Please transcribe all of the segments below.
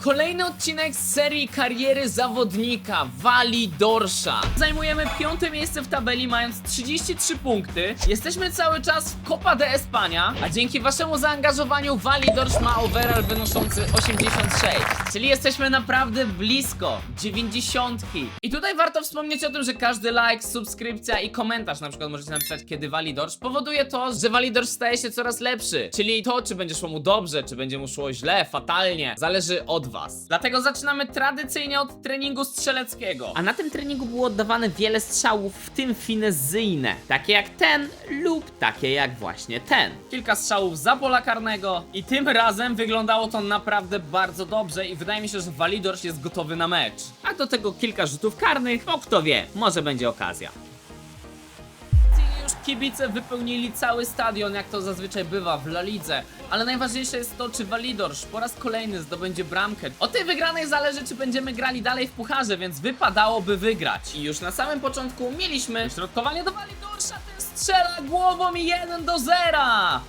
Kolejny odcinek z serii kariery zawodnika Wali Dorsza. Zajmujemy piąte miejsce w tabeli, mając 33 punkty. Jesteśmy cały czas w Copa de Espania, a dzięki waszemu zaangażowaniu Wali Dorsz ma overall wynoszący 86. Czyli jesteśmy naprawdę blisko 90. I tutaj warto wspomnieć o tym, że każdy like, subskrypcja i komentarz, na przykład możecie napisać kiedy Wali Dorsz, powoduje to, że Wali Dorsz staje się coraz lepszy. Czyli to, czy będzie szło mu dobrze, czy będzie mu szło źle, fatalnie, zależy od was. Dlatego zaczynamy tradycyjnie od treningu strzeleckiego. A na tym treningu było oddawane wiele strzałów, w tym finezyjne, takie jak ten lub takie jak właśnie ten. Kilka strzałów za pola karnego i tym razem wyglądało to naprawdę bardzo dobrze i wydaje mi się, że Walidorsz jest gotowy na mecz. A do tego kilka rzutów karnych, bo kto wie, może będzie okazja. Kibice wypełnili cały stadion, jak to zazwyczaj bywa w La Lidze. Ale najważniejsze jest to, czy Walidorsz po raz kolejny zdobędzie bramkę. Od tej wygranej zależy, czy będziemy grali dalej w pucharze, więc wypadałoby wygrać. I już na samym początku mieliśmy środkowanie do Walidorsza, ten strzela głową i 1 do 0.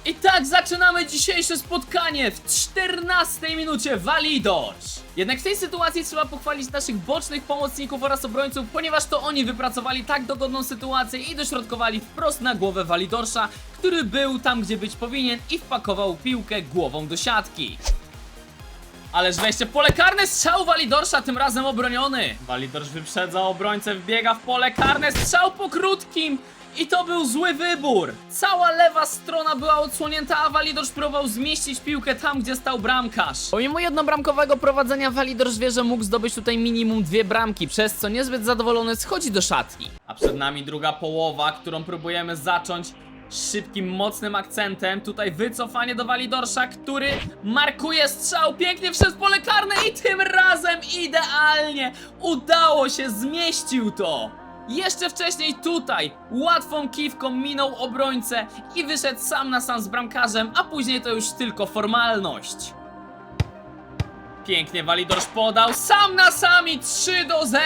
I tak zaczynamy dzisiejsze spotkanie w 14 minucie Walidorsz. Jednak w tej sytuacji trzeba pochwalić naszych bocznych pomocników oraz obrońców, ponieważ to oni wypracowali tak dogodną sytuację i dośrodkowali wprost na głowę Walidorsza, który był tam, gdzie być powinien i wpakował piłkę głową do siatki. Ależ wejście w pole karne, strzał Walidorsza, tym razem obroniony. Walidorsz wyprzedza obrońcę, wbiega w pole karne, strzał po krótkim. I to był zły wybór! Cała lewa strona była odsłonięta, a Walidorsz próbował zmieścić piłkę tam, gdzie stał bramkarz. Pomimo jednobramkowego prowadzenia Walidorsz wie, że mógł zdobyć tutaj minimum dwie bramki, przez co niezbyt zadowolony schodzi do szatni. A przed nami druga połowa, którą próbujemy zacząć szybkim, mocnym akcentem. Tutaj wycofanie do Walidorsza, który markuje strzał pięknie przez pole karne i tym razem idealnie udało się, zmieścił to. Jeszcze wcześniej tutaj łatwą kiwką minął obrońcę i wyszedł sam na sam z bramkarzem, a później to już tylko formalność. Pięknie Walidorz podał, sam na sami 3 do 0.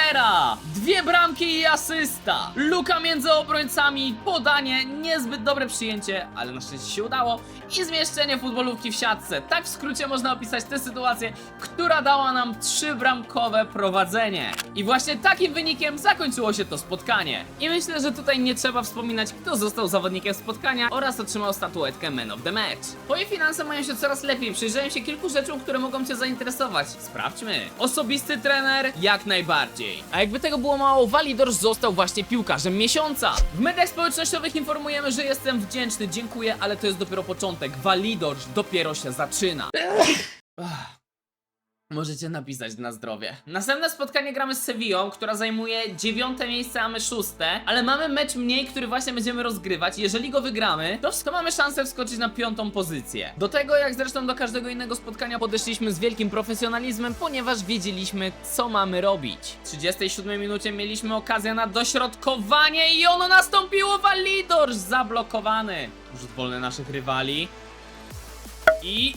Dwie bramki i asysta. Luka między obrońcami, podanie, niezbyt dobre przyjęcie, ale na szczęście się udało. I zmieszczenie futbolówki w siatce. Tak w skrócie można opisać tę sytuację, która dała nam trzybramkowe prowadzenie. I właśnie takim wynikiem zakończyło się to spotkanie. I myślę, że tutaj nie trzeba wspominać, kto został zawodnikiem spotkania oraz otrzymał statuetkę Man of the Match. Twoje finanse mają się coraz lepiej. Przyjrzałem się kilku rzeczom, które mogą Cię zainteresować. Sprawdźmy. Osobisty trener? Jak najbardziej. A jakby tego było mało, Walidorz został właśnie piłkarzem miesiąca. W mediach społecznościowych informujemy, że jestem wdzięczny, dziękuję, ale to jest dopiero początek. Walidorz dopiero się zaczyna. Ach. Możecie napisać na zdrowie. Następne spotkanie gramy z Sevillą, która zajmuje dziewiąte miejsce, a my szóste. Ale mamy mecz mniej, który właśnie będziemy rozgrywać. Jeżeli go wygramy, to mamy szansę wskoczyć na piątą pozycję. Do tego, jak zresztą do każdego innego spotkania, podeszliśmy z wielkim profesjonalizmem, ponieważ wiedzieliśmy, co mamy robić. W 37 minucie mieliśmy okazję na dośrodkowanie i ono nastąpiło. Walidorz zablokowany. Rzut wolny naszych rywali. I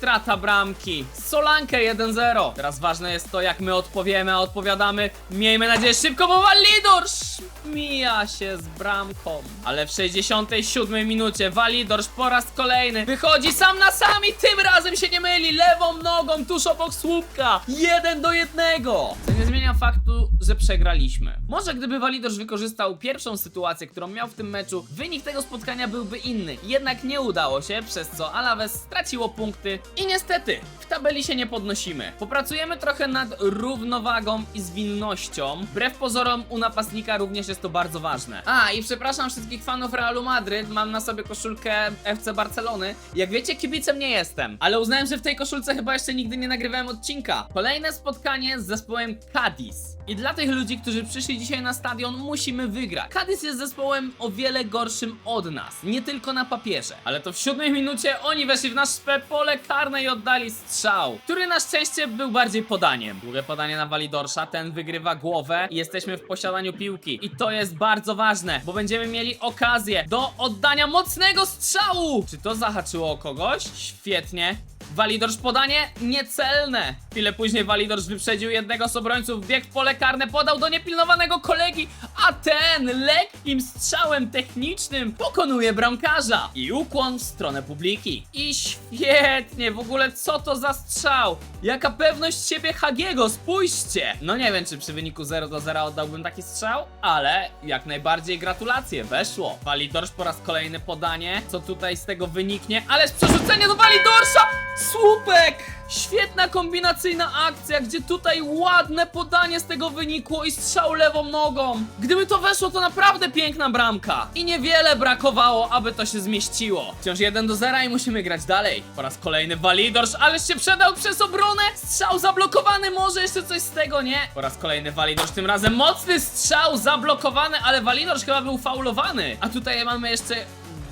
strata bramki. Solankę 1-0. Teraz ważne jest to, jak my odpowiemy, a odpowiadamy. Miejmy nadzieję szybko, bo Walidorsz mija się z bramką. Ale w 67 minucie Walidorsz po raz kolejny wychodzi sam na sam i tym razem się nie myli. Lewą nogą tuż obok słupka. 1 do 1. Co nie zmienia faktu, że przegraliśmy. Może gdyby Walidorsz wykorzystał pierwszą sytuację, którą miał w tym meczu, wynik tego spotkania byłby inny. Jednak nie udało się, przez co Alaves straciło punkty i niestety w tabeli się nie podnosimy. Popracujemy trochę nad równowagą i zwinnością. Wbrew pozorom u napastnika również jest to bardzo ważne. A i przepraszam wszystkich fanów Realu Madryt, mam na sobie koszulkę FC Barcelony. Jak wiecie, kibicem nie jestem, ale uznałem, że w tej koszulce chyba jeszcze nigdy nie nagrywałem odcinka. Kolejne spotkanie z zespołem Cadiz. I dla tych ludzi, którzy przyszli dzisiaj na stadion, musimy wygrać. Cadiz jest zespołem o wiele gorszym od nas. Nie tylko na papierze. Ale to w siódmej minucie oni weszli w nasze pole karne i oddali strzał, który na szczęście był bardziej podaniem. Długie podanie na Walidorsza, ten wygrywa głowę i jesteśmy w posiadaniu piłki. I to jest bardzo ważne, bo będziemy mieli okazję do oddania mocnego strzału. Czy to zahaczyło o kogoś? Świetnie. Walidorz podanie niecelne. Chwilę później Walidorz wyprzedził jednego z obrońców, biegł w pole karne, podał do niepilnowanego kolegi, a ten lekkim strzałem technicznym pokonuje bramkarza. I ukłon w stronę publiki. I świetnie, w ogóle co to za strzał? Jaka pewność siebie Hagiego, spójrzcie! No nie wiem, czy przy wyniku 0 do 0 oddałbym taki strzał, ale jak najbardziej gratulacje, weszło. Walidorz po raz kolejny podanie, co tutaj z tego wyniknie, ależ przerzucenie do Walidorsza! Słupek! Świetna kombinacyjna akcja, gdzie tutaj ładne podanie z tego wynikło i strzał lewą nogą. Gdyby to weszło, to naprawdę piękna bramka. I niewiele brakowało, aby to się zmieściło. Wciąż 1 do 0 i musimy grać dalej. Po raz kolejny Walidorz, ależ się przedał przez obronę. Strzał zablokowany, może jeszcze coś z tego, nie? Po raz kolejny Walidorz, tym razem mocny strzał zablokowany, ale Walidorz chyba był faulowany. A tutaj mamy jeszcze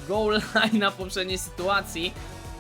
goal line na poprzedniej sytuacji.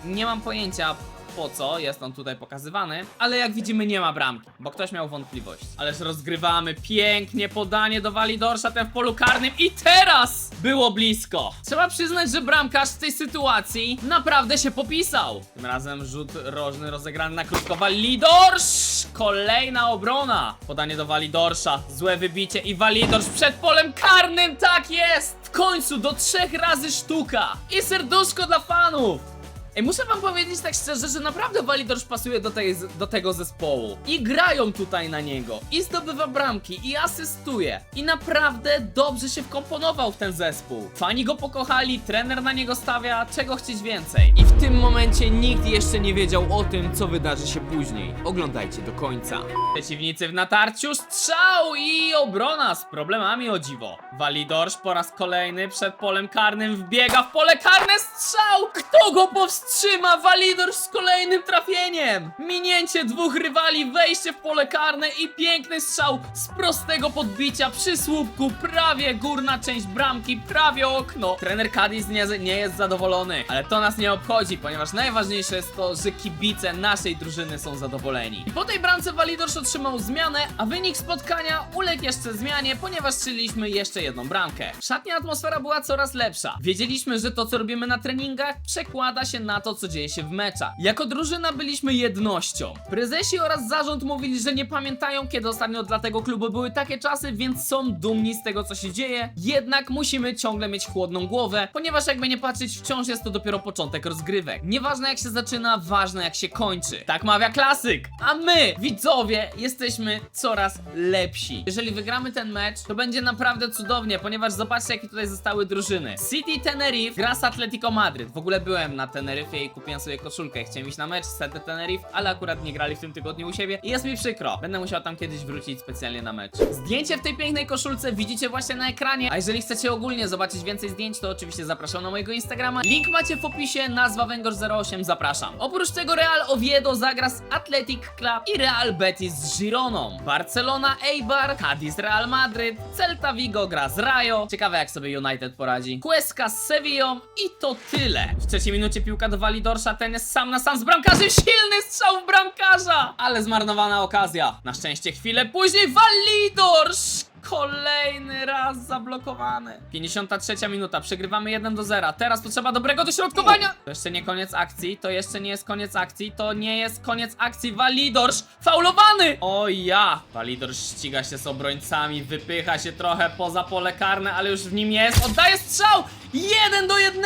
Nie mam pojęcia po co jest on tutaj pokazywany, ale jak widzimy nie ma bramki, bo ktoś miał wątpliwość. Ależ rozgrywamy pięknie podanie do Walidorsza, ten w polu karnym i teraz było blisko. Trzeba przyznać, że bramkarz w tej sytuacji naprawdę się popisał. Tym razem rzut rożny rozegrany na krótko Walidorsz! Kolejna obrona. Podanie do Walidorsza, złe wybicie i Walidorsz przed polem karnym, tak jest! W końcu do trzech razy sztuka i serduszko dla fanów. Ej, muszę wam powiedzieć tak szczerze, że naprawdę Walidorz pasuje do, tej, do tego zespołu. I grają tutaj na niego. I zdobywa bramki, i asystuje. I naprawdę dobrze się wkomponował w ten zespół. Fani go pokochali, trener na niego stawia, czego chcieć więcej. I w tym momencie nikt jeszcze nie wiedział o tym, co wydarzy się później. Oglądajcie do końca. Przeciwnicy w natarciu, strzał i obrona z problemami o dziwo. Walidorz po raz kolejny przed polem karnym wbiega w pole karne, strzał! Kto go powstrzyma? Walidorz z kolejnym trafieniem! Minięcie dwóch rywali, wejście w pole karne i piękny strzał z prostego podbicia przy słupku, prawie górna część bramki, prawie okno. Trener Cadiz nie, nie jest zadowolony, ale to nas nie obchodzi, ponieważ najważniejsze jest to, że kibice naszej drużyny są zadowoleni. I po tej bramce Walidorz otrzymał zmianę, a wynik spotkania uległ jeszcze zmianie, ponieważ strzeliliśmy jeszcze jedną bramkę. W atmosfera była coraz lepsza. Wiedzieliśmy, że to co robimy na treningach przekłada się na to, co dzieje się w meczach. Jako drużyna byliśmy jednością. Prezesi oraz zarząd mówili, że nie pamiętają, kiedy ostatnio dla tego klubu były takie czasy, więc są dumni z tego, co się dzieje. Jednak musimy ciągle mieć chłodną głowę, ponieważ jakby nie patrzeć, wciąż jest to dopiero początek rozgrywek. Nieważne jak się zaczyna, ważne jak się kończy. Tak mawia klasyk. A my, widzowie, jesteśmy coraz lepsi. Jeżeli wygramy ten mecz, to będzie naprawdę cudownie, ponieważ zobaczcie, jakie tutaj zostały drużyny. City Tenerife gra z Atletico Madryt. W ogóle byłem na Teneryfie i kupiłem sobie koszulkę. Chciałem iść na mecz z CD Tenerife, ale akurat nie grali w tym tygodniu u siebie i jest mi przykro. Będę musiał tam kiedyś wrócić specjalnie na mecz. Zdjęcie w tej pięknej koszulce widzicie właśnie na ekranie, a jeżeli chcecie ogólnie zobaczyć więcej zdjęć, to oczywiście zapraszam na mojego Instagrama. Link macie w opisie, nazwa Węgorz08, zapraszam. Oprócz tego Real Oviedo zagra z Athletic Club i Real Betis z Gironą. Barcelona Eibar, Cadiz Real Madryt, Celta Vigo gra z Rayo. Ciekawe jak sobie United poradzi. Huesca z Sevillą i to tyle. W trzeciej minucie piłka do Walidorsza, ten jest sam na sam z bramkarzem, silny strzał w bramkarza! Ale zmarnowana okazja. Na szczęście chwilę później Walidorsz! Kolejny raz zablokowany. 53 minuta, przegrywamy 1 do 0. Teraz potrzeba dobrego dośrodkowania. To jeszcze nie koniec akcji, to jeszcze nie jest koniec akcji, to nie jest koniec akcji. Walidorsz faulowany! O ja! Walidorsz ściga się z obrońcami, wypycha się trochę poza pole karne, ale już w nim jest. Oddaje strzał! 1 do 1!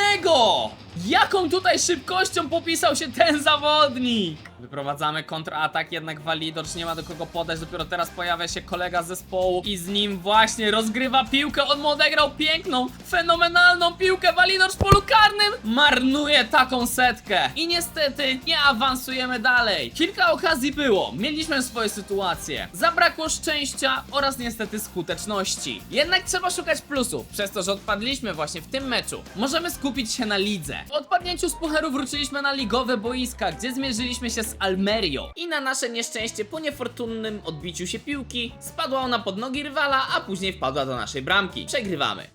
Jaką tutaj szybkością popisał się ten zawodnik! Wyprowadzamy kontratak, jednak Walidorz nie ma do kogo podać. Dopiero teraz pojawia się kolega z zespołu i z nim właśnie rozgrywa piłkę. On mu odegrał piękną, fenomenalną piłkę. Walidorz w polu karnym marnuje taką setkę. I niestety nie awansujemy dalej. Kilka okazji było, mieliśmy swoje sytuacje. Zabrakło szczęścia oraz niestety skuteczności. Jednak trzeba szukać plusów. Przez to, że odpadliśmy właśnie w tym meczu, możemy skupić się na lidze. Po odpadnięciu z pucharu wróciliśmy na ligowe boiska, gdzie zmierzyliśmy się z Almerią. I na nasze nieszczęście po niefortunnym odbiciu się piłki spadła ona pod nogi rywala, a później wpadła do naszej bramki. Przegrywamy.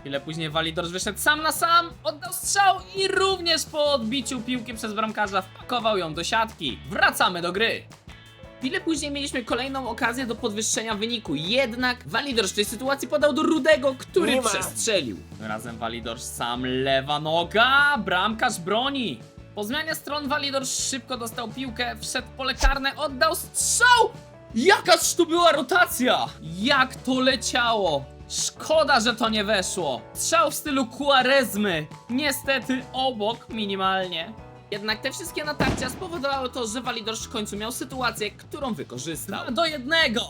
Chwilę później Walidorz wyszedł sam na sam, oddał strzał i również po odbiciu piłki przez bramkarza wpakował ją do siatki. Wracamy do gry. Chwilę później mieliśmy kolejną okazję do podwyższenia wyniku, jednak Walidorz w tej sytuacji podał do Rudego, który Nie ma. przestrzelił. Tym razem Walidorz sam, lewa noga, bramkarz broni. Po zmianie stron Walidor szybko dostał piłkę, wszedł w pole karne, oddał strzał! Jakaż tu była rotacja! Jak to leciało! Szkoda, że to nie weszło. Strzał w stylu Quarezmy. Niestety obok minimalnie. Jednak te wszystkie natarcia spowodowały to, że Walidorz w końcu miał sytuację, którą wykorzystał. Dwa do jednego!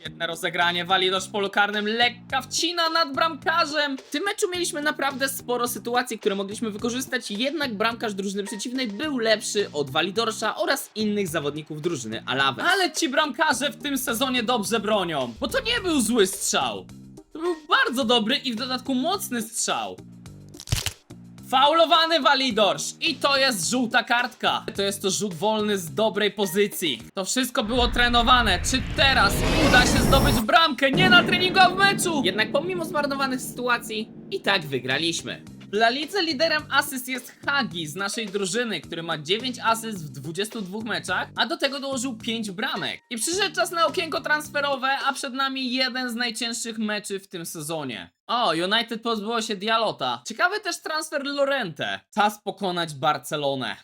Jedne rozegranie, Walidorz w polu karnym lekka wcina nad bramkarzem. W tym meczu mieliśmy naprawdę sporo sytuacji, które mogliśmy wykorzystać, jednak bramkarz drużyny przeciwnej był lepszy od Walidorsza oraz innych zawodników drużyny Alaves. Ale ci bramkarze w tym sezonie dobrze bronią, bo to nie był zły strzał. To był bardzo dobry i w dodatku mocny strzał. Faulowany Walidorsz i to jest żółta kartka. To jest to rzut wolny z dobrej pozycji. To wszystko było trenowane. Czy teraz uda się zdobyć bramkę? Nie na treningu, a w meczu! Jednak pomimo zmarnowanych sytuacji i tak wygraliśmy. W La Lidze liderem asyst jest Hagi z naszej drużyny, który ma 9 asyst w 22 meczach, a do tego dołożył 5 bramek. I przyszedł czas na okienko transferowe, a przed nami jeden z najcięższych meczy w tym sezonie. O, United pozbyło się Dialota. Ciekawy też transfer Lorente. Czas pokonać Barcelonę.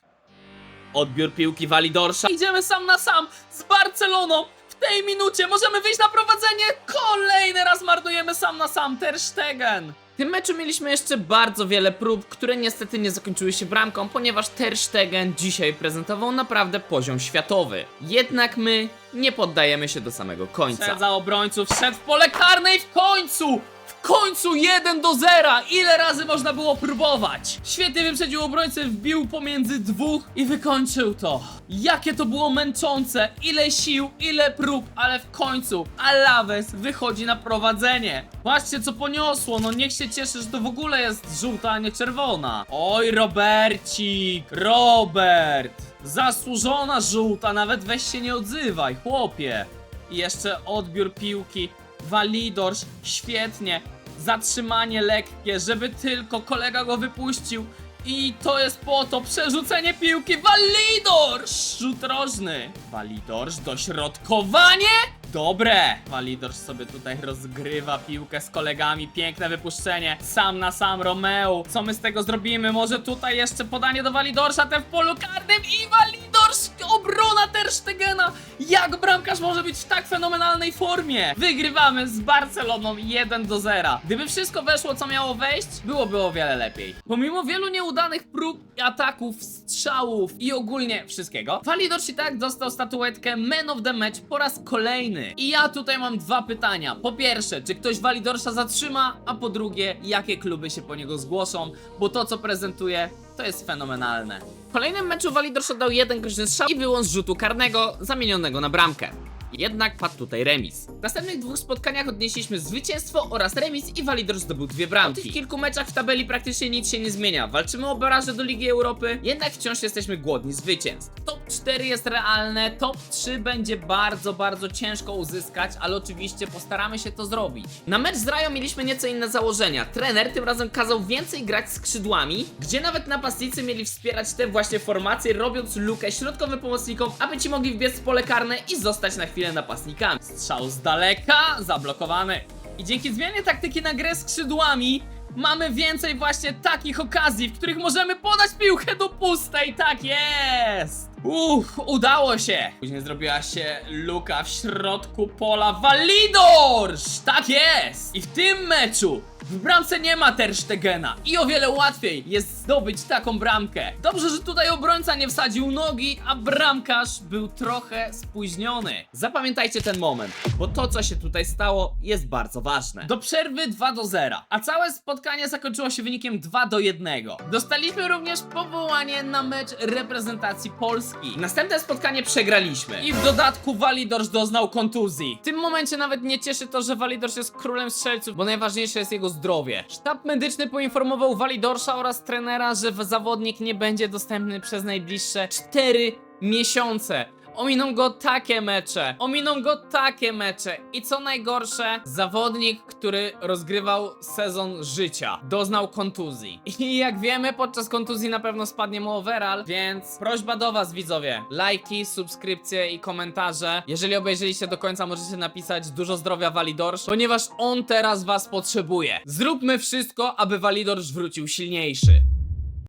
Odbiór piłki Walidorsza. Idziemy sam na sam z Barceloną. W tej minucie możemy wyjść na prowadzenie. Kolejny raz marnujemy sam na sam Ter Stegen. W tym meczu mieliśmy jeszcze bardzo wiele prób, które niestety nie zakończyły się bramką, ponieważ Ter Stegen dzisiaj prezentował naprawdę poziom światowy. Jednak my nie poddajemy się do samego końca. Szedł za obrońców, wszedł w pole karne i w końcu! W końcu 1 do 0! Ile razy można było próbować? Świetnie wyprzedził obrońcę, wbił pomiędzy dwóch i wykończył to. Jakie to było męczące! Ile sił, ile prób, ale w końcu Alaves wychodzi na prowadzenie. Patrzcie co poniosło, no niech się cieszy, że to w ogóle jest żółta, a nie czerwona. Oj, Robercik! Robert! Zasłużona żółta, nawet weź się nie odzywaj, chłopie. I jeszcze odbiór piłki. Walidorsz, świetnie. Zatrzymanie lekkie, żeby tylko kolega go wypuścił. I to jest po to przerzucenie piłki. Walidorsz! Rzut rożny. Walidorsz, dośrodkowanie. Dobre! Walidorsz sobie tutaj rozgrywa piłkę z kolegami. Piękne wypuszczenie. Sam na sam Romeo. Co my z tego zrobimy? Może tutaj jeszcze podanie do Walidorsza, ten w polu karnym i Walidorsz! Obrona Ter Stegena! Jak bramkarz może być w tak fenomenalnej formie? Wygrywamy z Barceloną 1 do 0. Gdyby wszystko weszło, co miało wejść, byłoby o wiele lepiej. Pomimo wielu nieudanych prób, ataków, strzałów i ogólnie wszystkiego, Walidorsz i tak dostał statuetkę Man of the Match po raz kolejny. I ja tutaj mam dwa pytania. Po pierwsze, czy ktoś Walidorsza zatrzyma? A po drugie, jakie kluby się po niego zgłoszą? Bo to, co prezentuje, to jest fenomenalne. W kolejnym meczu Walidorsz oddał jeden groźny strzał i wyłącz rzutu karnego zamienionego na bramkę. Jednak padł tutaj remis. W następnych dwóch spotkaniach odnieśliśmy zwycięstwo oraz remis i Walidor zdobył dwie bramki. Po tych kilku meczach w tabeli praktycznie nic się nie zmienia. Walczymy o baraże do Ligi Europy, jednak wciąż jesteśmy głodni zwycięstw. Top 4 jest realne, top 3 będzie bardzo, bardzo ciężko uzyskać, ale oczywiście postaramy się to zrobić. Na mecz z Rajo mieliśmy nieco inne założenia. Trener tym razem kazał więcej grać skrzydłami, gdzie nawet napastnicy mieli wspierać te właśnie formacje, robiąc lukę środkowym pomocnikom, aby ci mogli wbiec w pole karne i zostać na chwilę napastnikami. Strzał z daleka, zablokowany. I dzięki zmianie taktyki na grę skrzydłami mamy więcej właśnie takich okazji, w których możemy podać piłkę do pustej. Tak jest! Uff, udało się! Później zrobiła się luka w środku pola Walidorsz! Tak jest! I w tym meczu w bramce nie ma Ter Stegena i o wiele łatwiej jest zdobyć taką bramkę. Dobrze, że tutaj obrońca nie wsadził nogi, a bramkarz był trochę spóźniony. Zapamiętajcie ten moment, bo to co się tutaj stało jest bardzo ważne. Do przerwy 2 do 0, a całe spotkanie zakończyło się wynikiem 2 do 1. Dostaliśmy również powołanie na mecz reprezentacji Polski. Następne spotkanie przegraliśmy i w dodatku Walidorsz doznał kontuzji. W tym momencie nawet nie cieszy to, że Walidorsz jest królem strzelców, bo najważniejsze jest jego zdrowie. Sztab medyczny poinformował Walidorsza oraz trenera, że zawodnik nie będzie dostępny przez najbliższe 4 miesiące. Ominą go takie mecze, ominą go takie mecze i co najgorsze, zawodnik, który rozgrywał sezon życia, doznał kontuzji. I jak wiemy, podczas kontuzji na pewno spadnie mu overall, więc prośba do was widzowie, lajki, subskrypcje i komentarze. Jeżeli obejrzeliście do końca, możecie napisać dużo zdrowia Walidorsz, ponieważ on teraz was potrzebuje. Zróbmy wszystko, aby Walidorsz wrócił silniejszy.